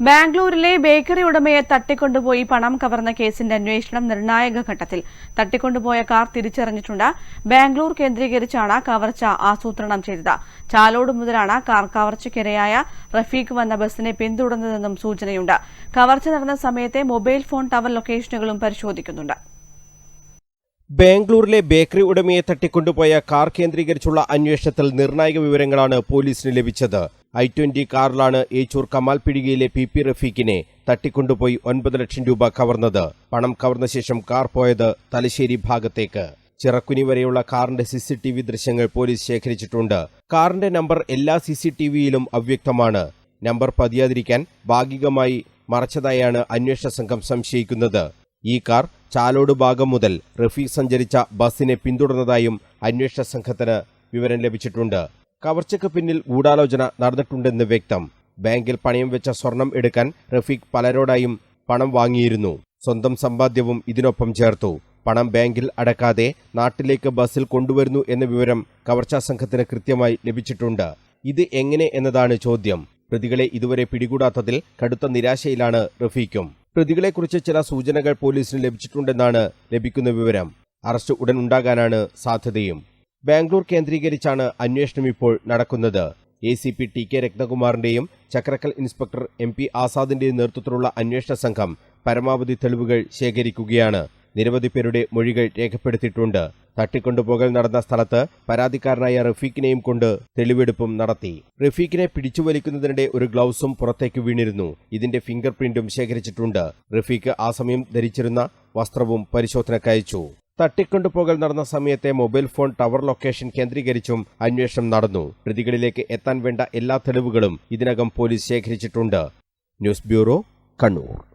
ബാംഗ്ലൂരിലെ ബേക്കറി ഉടമയെ തട്ടിക്കൊണ്ടുപോയി പണം കവർന്ന കേസിന്റെ അന്വേഷണം നിർണായക ഘട്ടത്തിൽ. തട്ടിക്കൊണ്ടുപോയ കാർ തിരിച്ചറിഞ്ഞിട്ടുണ്ട്. ബാംഗ്ലൂർ കേന്ദ്രീകരിച്ചാണ് കവർച്ച ആസൂത്രണം ചെയ്തത്. ചാലോട് മുതലാണ് കാർ കവർച്ചയ്ക്കിരയായ റഫീഖ് വന്ന ബസിനെ പിന്തുടർന്നതെന്നും സൂചനയുണ്ട്. കവർച്ച നടന്ന സമയത്തെ മൊബൈൽ ഫോൺ ടവർ ലൊക്കേഷനുകളും പരിശോധിക്കുന്നുണ്ട്. ബാംഗ്ലൂരിലെ ബേക്കറി ഉടമയെ തട്ടിക്കൊണ്ടുപോയ കാർ കേന്ദ്രീകരിച്ചുള്ള അന്വേഷണത്തിൽ നിർണായക വിവരങ്ങളാണ് പോലീസിന് ലഭിച്ചത്. ഐ ട്വന്റി കാറിലാണ് ഏച്ചൂർ കമാൽ പിടികയിലെ പി പി റഫീഖിനെ തട്ടിക്കൊണ്ടുപോയി ഒൻപത് ലക്ഷം രൂപ കവർന്നത്. പണം കവർന്ന ശേഷം കാർ പോയത് തലശ്ശേരി ഭാഗത്തേക്ക്. ചിറക്കുനി വരെയുള്ള കാറിന്റെ സി ടി വി ദൃശ്യങ്ങൾ പോലീസ് ശേഖരിച്ചിട്ടുണ്ട്. കാറിന്റെ നമ്പർ എല്ലാ സി സി ടി വിയിലും അവ്യക്തമാണ്. നമ്പർ പതിയാതിരിക്കാൻ ഭാഗികമായി മറച്ചതായാണ് അന്വേഷണ സംഘം സംശയിക്കുന്നത്. ഈ കാർ ചാലോട് ഭാഗം മുതൽ റഫീഖ് സഞ്ചരിച്ച ബസിനെ പിന്തുടർന്നതായും അന്വേഷണ സംഘത്തിന് വിവരം ലഭിച്ചിട്ടുണ്ട്. കവർച്ചയ്ക്ക് പിന്നിൽ ഗൂഢാലോചന നടന്നിട്ടുണ്ടെന്ന് വ്യക്തം. ബാങ്കിൽ പണയം വെച്ച സ്വർണം എടുക്കാൻ റഫീഖ് പലരോടായും പണം വാങ്ങിയിരുന്നു. സ്വന്തം സമ്പാദ്യവും ഇതിനൊപ്പം ചേർത്തു. പണം ബാങ്കിൽ അടക്കാതെ നാട്ടിലേക്ക് ബസ്സിൽ കൊണ്ടുവരുന്നു എന്ന വിവരം കവർച്ചാ സംഘത്തിന് കൃത്യമായി ലഭിച്ചിട്ടുണ്ട്. ഇത് എങ്ങനെ എന്നതാണ് ചോദ്യം. പ്രതികളെ ഇതുവരെ പിടികൂടാത്തതിൽ കടുത്ത നിരാശയിലാണ് റഫീഖും. പ്രതികളെക്കുറിച്ച് ചില സൂചനകൾ പോലീസിന് ലഭിച്ചിട്ടുണ്ടെന്നാണ് ലഭിക്കുന്ന വിവരം. അറസ്റ്റ് ഉടൻ ഉണ്ടാകാനാണ് സാധ്യതയും. ബാംഗ്ലൂർ കേന്ദ്രീകരിച്ചാണ് അന്വേഷണം ഇപ്പോൾ നടക്കുന്നത്. A C P T K രത്നകുമാറിന്റെയും Chakkarakkal inspector M P ആസാദിന്റെയും നേതൃത്വത്തിലുള്ള അന്വേഷണ സംഘം പരമാവധി തെളിവുകൾ ശേഖരിക്കുകയാണ്. നിരവധി പേരുടെ മൊഴികൾ രേഖപ്പെടുത്തിയിട്ടുണ്ട്. തട്ടിക്കൊണ്ടുപോകൽ നടന്ന സ്ഥലത്ത് പരാതിക്കാരനായ റഫീഖിനെയും കൊണ്ട് തെളിവെടുപ്പും നടത്തി. റഫീഖിനെ പിടിച്ചുവലിക്കുന്നതിനിടെ ഒരു ഗ്ലൗസും പുറത്തേക്ക് വീണിരുന്നു. ഇതിന്റെ ഫിംഗർ പ്രിന്റും ശേഖരിച്ചിട്ടുണ്ട്. റഫീഖ് ആ സമയം ധരിച്ചിരുന്ന വസ്ത്രവും പരിശോധനക്കയച്ചു. തട്ടിക്കൊണ്ടുപോകൽ നടന്ന സമയത്തെ മൊബൈൽ ഫോൺ ടവർ ലൊക്കേഷൻ കേന്ദ്രീകരിച്ചും അന്വേഷണം നടന്നു. പ്രതികളിലേക്ക് എത്താൻ വേണ്ട എല്ലാ തെളിവുകളും ഇതിനകം പോലീസ് ശേഖരിച്ചിട്ടുണ്ട്. News bureau Kannur.